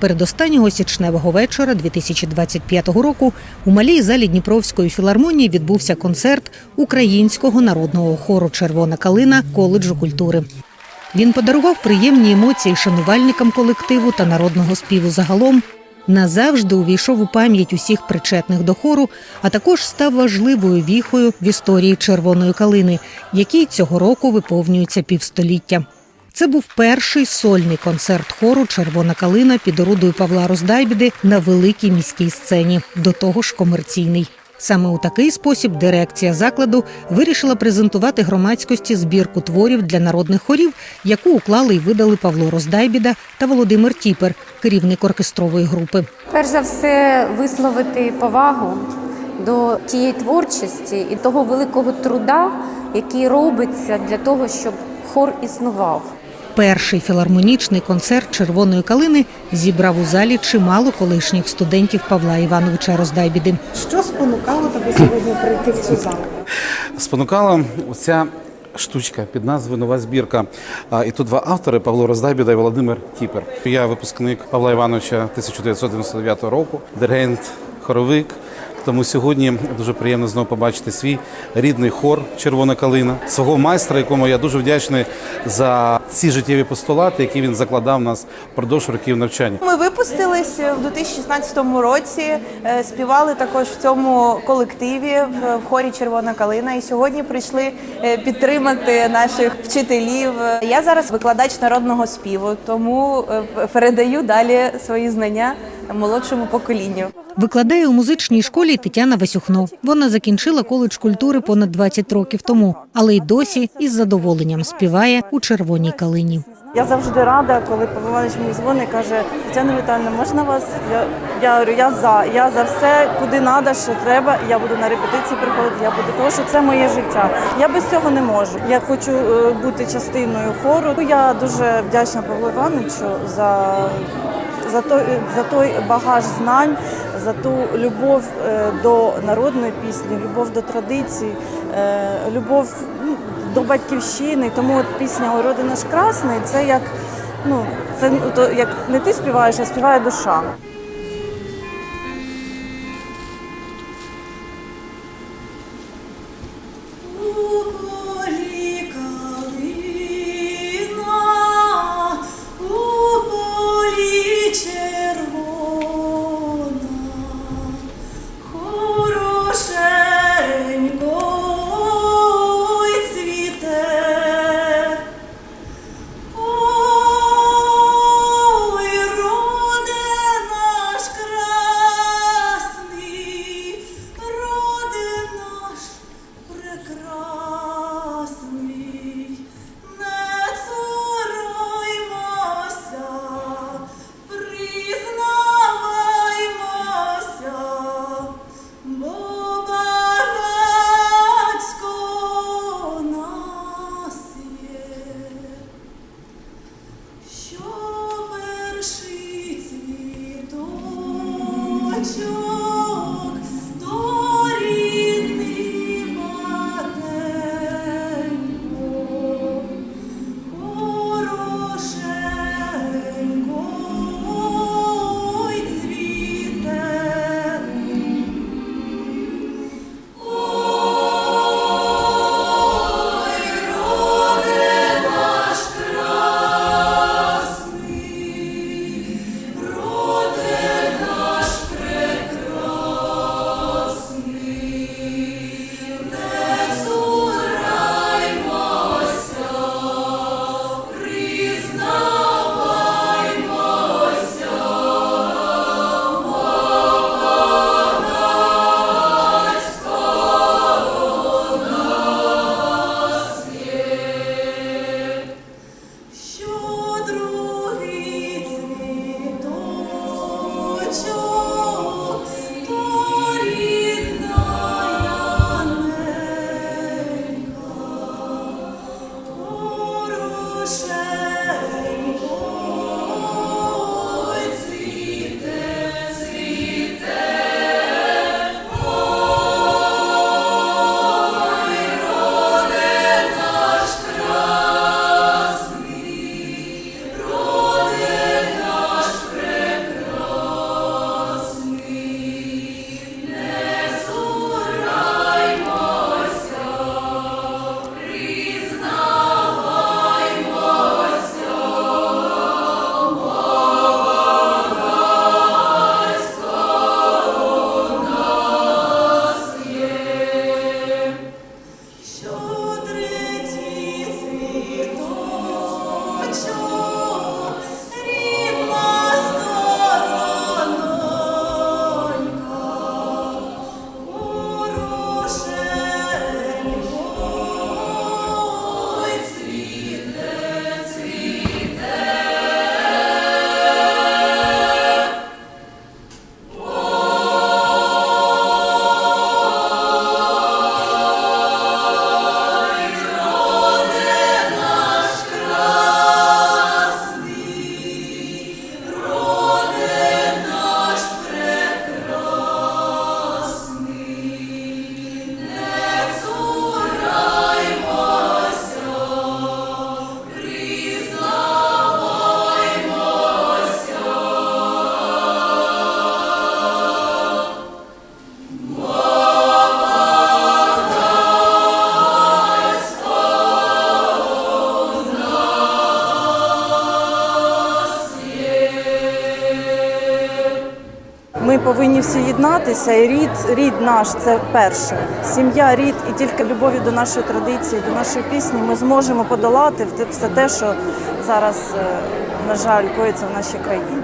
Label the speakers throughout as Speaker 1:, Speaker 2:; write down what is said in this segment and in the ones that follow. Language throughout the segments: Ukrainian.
Speaker 1: Передостаннього січневого вечора 2025 року у малій залі Дніпровської філармонії відбувся концерт українського народного хору Червона калина коледжу культури. Він подарував приємні емоції шанувальникам колективу та народного співу загалом. Назавжди увійшов у пам'ять усіх причетних до хору, а також став важливою віхою в історії червоної калини, якій цього року виповнюється півстоліття. Це був перший сольний концерт хору Червона калина під орудою Павла Роздайбіди на великій міській сцені, до того ж комерційний. Саме у такий спосіб дирекція закладу вирішила презентувати громадськості збірку творів для народних хорів, яку уклали і видали Павло Роздайбіда та Володимир Тіпер, керівник оркестрової групи.
Speaker 2: Перш за все, висловити повагу до тієї творчості і того великого труда, який робиться для того, щоб хор існував.
Speaker 1: Перший філармонічний концерт червоної калини зібрав у залі чимало колишніх студентів Павла Івановича Роздайбіди.
Speaker 3: Що спонукало тебе сьогодні прийти в цю залу?
Speaker 4: Спонукала оця штучка під назвою Нова збірка. І тут два автори Павло Роздайбіда і Володимир Тіпер. Я випускник Павла Івановича 1999 року, диригент, хоровик. Тому сьогодні дуже приємно знову побачити свій рідний хор Червона калина, свого майстра, якому я дуже вдячний за ці життєві постулати, які він закладав нас впродовж років навчання.
Speaker 5: Ми випустились в 2016 році, е, співали також в цьому колективі в хорі Червона калина. І сьогодні прийшли е, підтримати наших вчителів. Я зараз викладач народного співу, тому е, передаю далі свої знання молодшому поколінню.
Speaker 1: Викладає у музичній школі Тетяна Васюхно. Вона закінчила коледж культури понад 20 років тому, але й досі із задоволенням співає у червоній калині.
Speaker 6: Я завжди рада, коли Павло Іванович мені дзвонить каже, Тетяна Віталіївна, можна вас? Я, я говорю, я за, я за все, куди треба, що треба. Я буду на репетиції приходити, я буду, тому що це моє життя. Я без цього не можу. Я хочу е, бути частиною хору. Я дуже вдячна Павлу Івановичу за, за, той, за той багаж знань, за ту любов е, до народної пісні, любов до традицій, е, любов ну, до батьківщини. Тому от пісня «Ой, родина наш красний це як ну це то як не ти співаєш, а співає душа.
Speaker 7: to всі єднатися, і рід, рід наш це перше. Сім'я, рід, і тільки любові до нашої традиції, до нашої пісні ми зможемо подолати все те, що зараз, е, на жаль, коїться в нашій країні.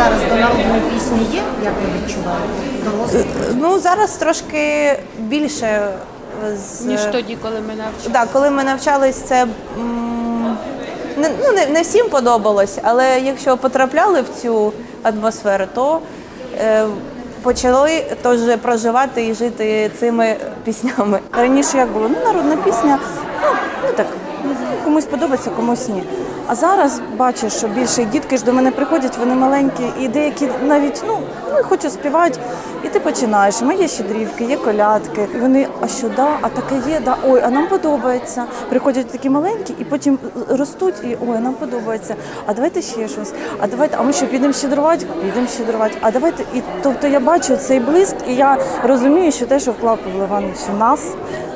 Speaker 1: Зараз до народної пісні є, як ви відчуваєте?
Speaker 5: Ну зараз трошки більше е, з
Speaker 8: ніж тоді, коли ми навчалися.
Speaker 5: Да, коли ми навчались, це не, ну, не, не всім подобалось, але якщо потрапляли в цю атмосферу, то е, почали теж проживати і жити цими піснями.
Speaker 7: Раніше як було? Ну, народна пісня, ну, ну так, комусь подобається, комусь ні. А зараз бачиш, що більше дітки ж до мене приходять, вони маленькі, і деякі навіть ну, ну хочу співати. І ти починаєш. Ми є щедрівки, є колядки. І вони, а що да, а таке є, да, ой, а нам подобається. Приходять такі маленькі, і потім ростуть, і ой, нам подобається. А давайте ще щось. А давайте, а ми що підемо щедрувати? Підемо щедрувати. А давайте, і тобто я бачу цей блиск, і я розумію, що те, що вклав Павло Іванович в нас,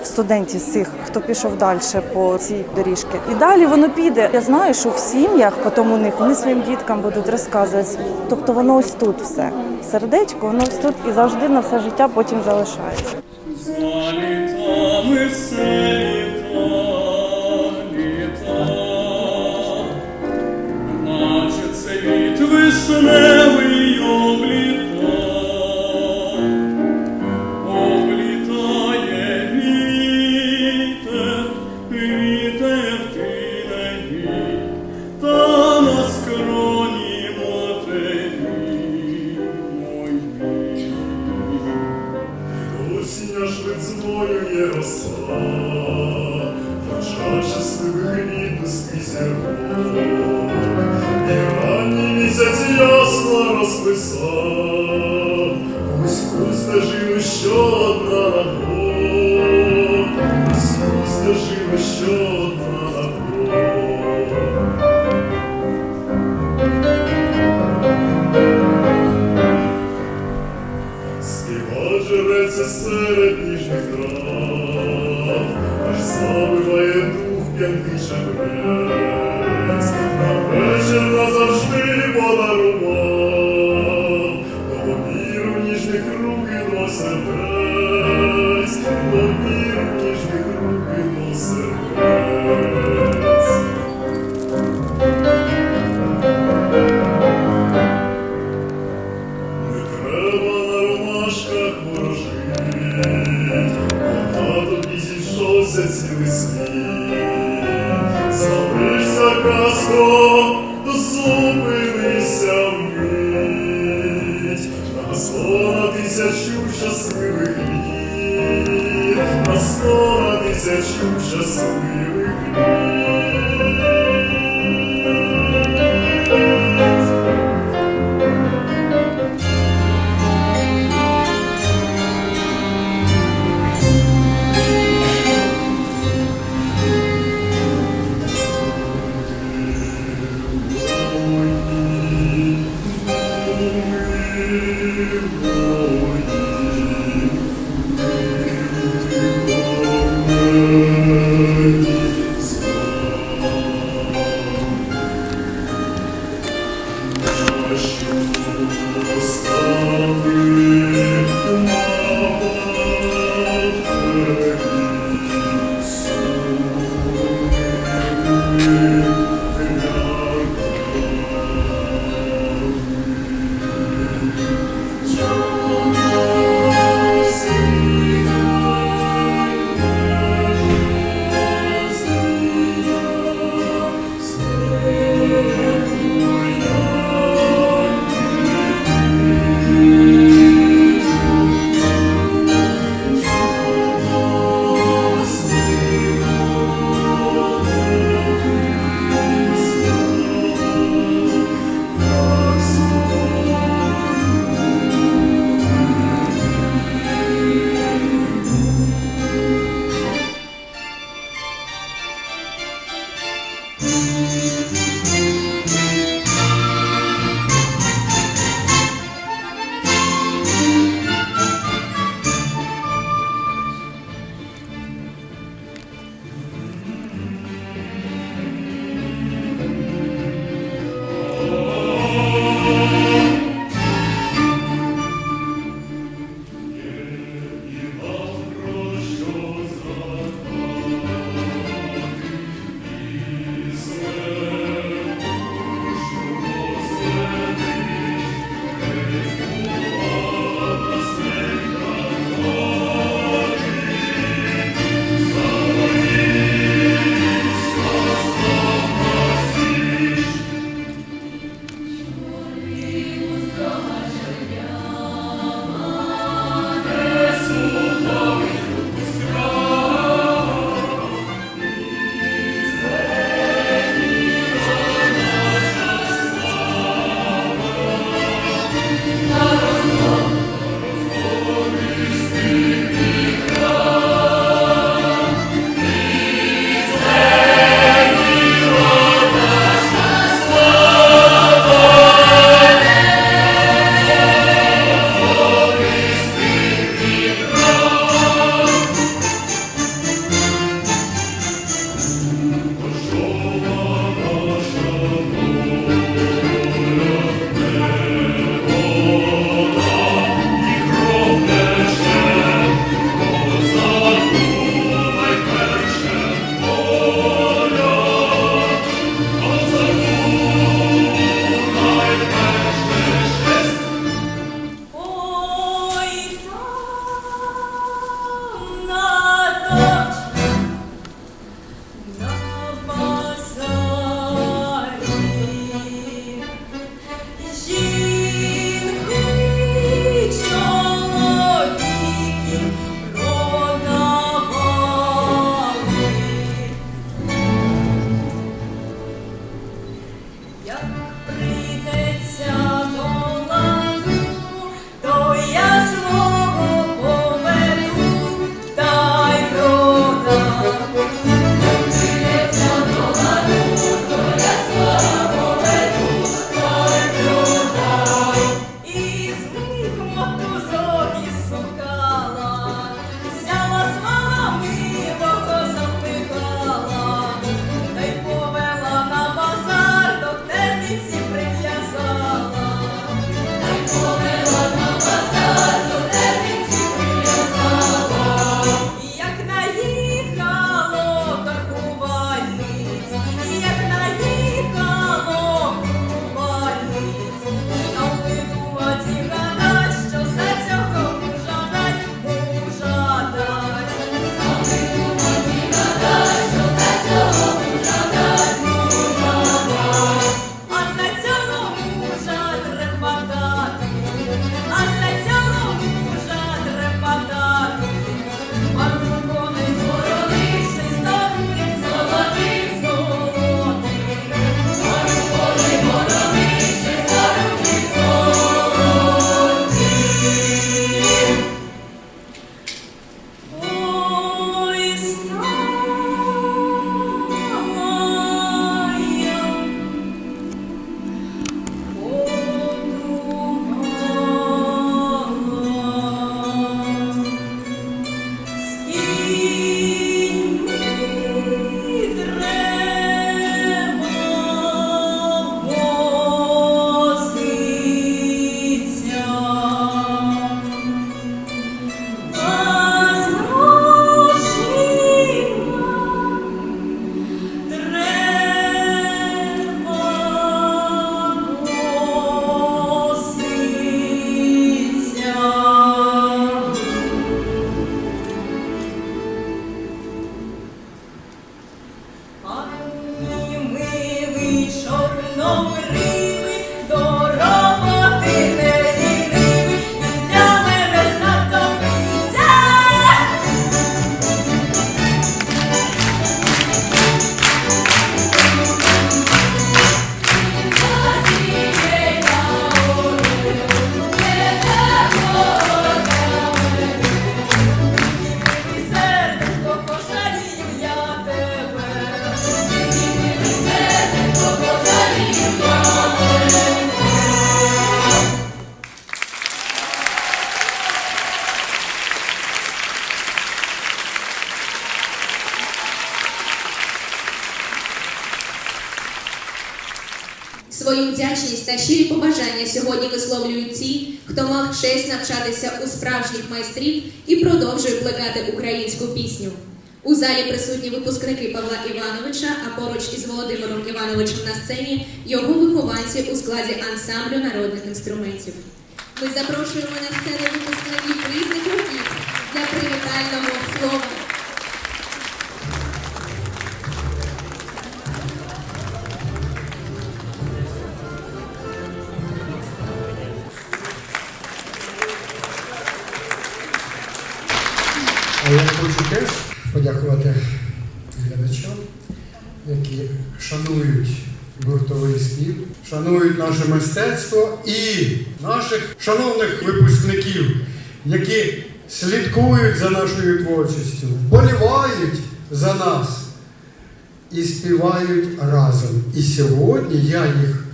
Speaker 7: студентів всіх, хто пішов далі по цій доріжці. І далі воно піде. Я знаю, що в сім'ях, потім у них вони своїм діткам будуть розказувати. Тобто воно ось тут все. Сердечко, воно ось тут і завжди на все життя потім залишається.
Speaker 9: За
Speaker 10: місяць ясно розписав. місяць весні, залишся казко, зупинися мить, на сто тисячу щасливих літ, на сто тисячу щасливих. Поставив ясно
Speaker 11: вдячність та щирі побажання сьогодні висловлюють ті, хто мав честь навчатися у справжніх майстрів і продовжує плекати українську пісню. У залі присутні випускники Павла Івановича, а поруч із Володимиром Івановичем на сцені його вихованці у складі ансамблю народних інструментів. Ми запрошуємо на сцену випускників різних років для привітального слова.
Speaker 9: Шанують наше мистецтво і наших шановних випускників, які слідкують за нашою творчістю, вболівають за нас і співають разом. І сьогодні я їх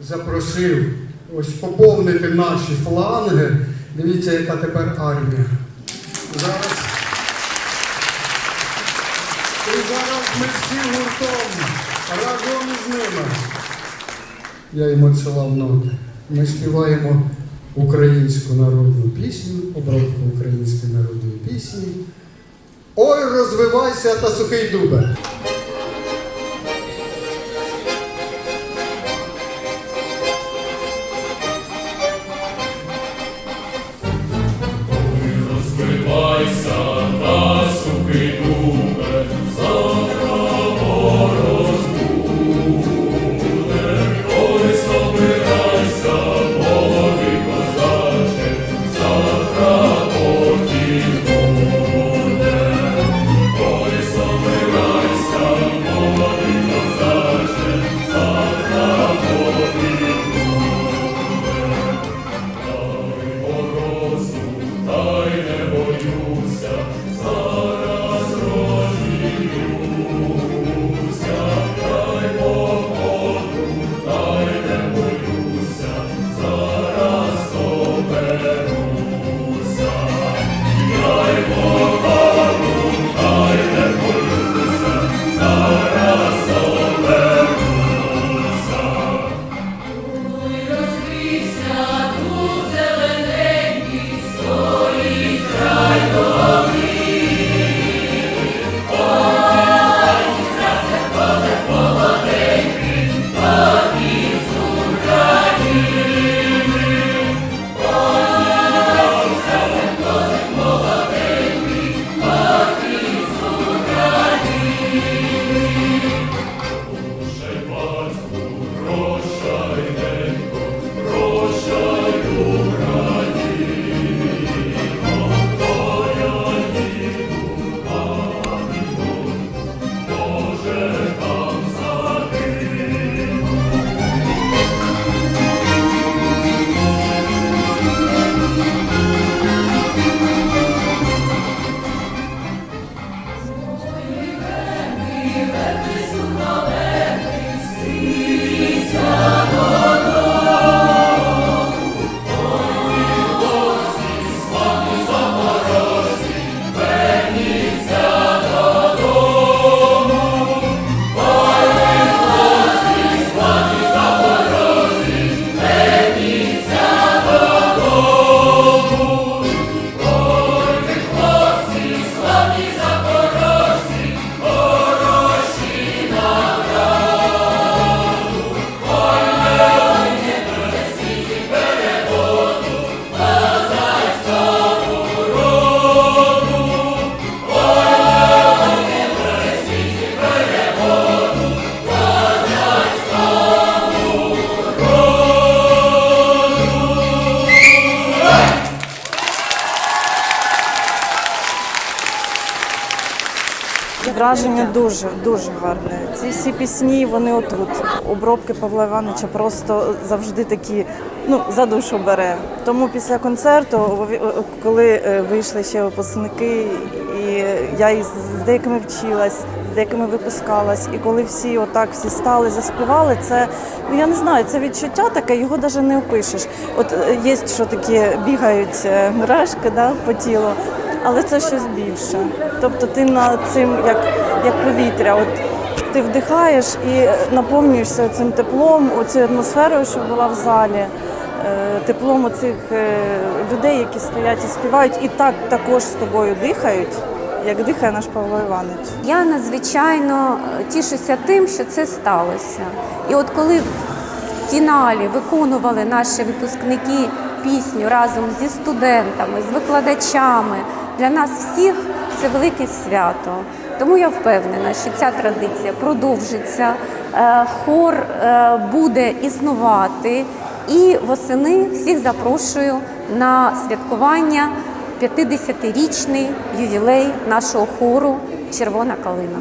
Speaker 9: запросив ось поповнити наші фланги. Дивіться, яка тепер армія. Зараз. І зараз ми всі гуртом разом із ними. Я йому цілав ноти. Ми співаємо українську народну пісню, обробку української народної пісні. Ой, розвивайся та сухий дубе.
Speaker 7: Враження дуже дуже гарне. Ці всі пісні, вони отут. Обробки Павла Івановича просто завжди такі, ну за душу бере. Тому після концерту, коли е, вийшли ще випускники, і я і з деякими вчилась, з деякими випускалась, і коли всі отак всі стали, заспівали, це ну я не знаю, це відчуття таке, його навіть не опишеш. От е, є що такі бігають е, мурашки да, по тілу. Але це щось більше. Тобто ти над цим як, як повітря. От Ти вдихаєш і наповнюєшся цим теплом, цією атмосферою, що була в залі, е, теплом оцих е, людей, які стоять і співають, і так також з тобою дихають, як дихає наш Павло Іванович.
Speaker 2: Я надзвичайно е, тішуся тим, що це сталося. І от коли в фіналі виконували наші випускники пісню разом зі студентами, з викладачами, для нас всіх це велике свято. Тому я впевнена, що ця традиція продовжиться, е, хор е, буде існувати. І восени всіх запрошую на святкування 50-річний ювілей нашого хору Червона калина.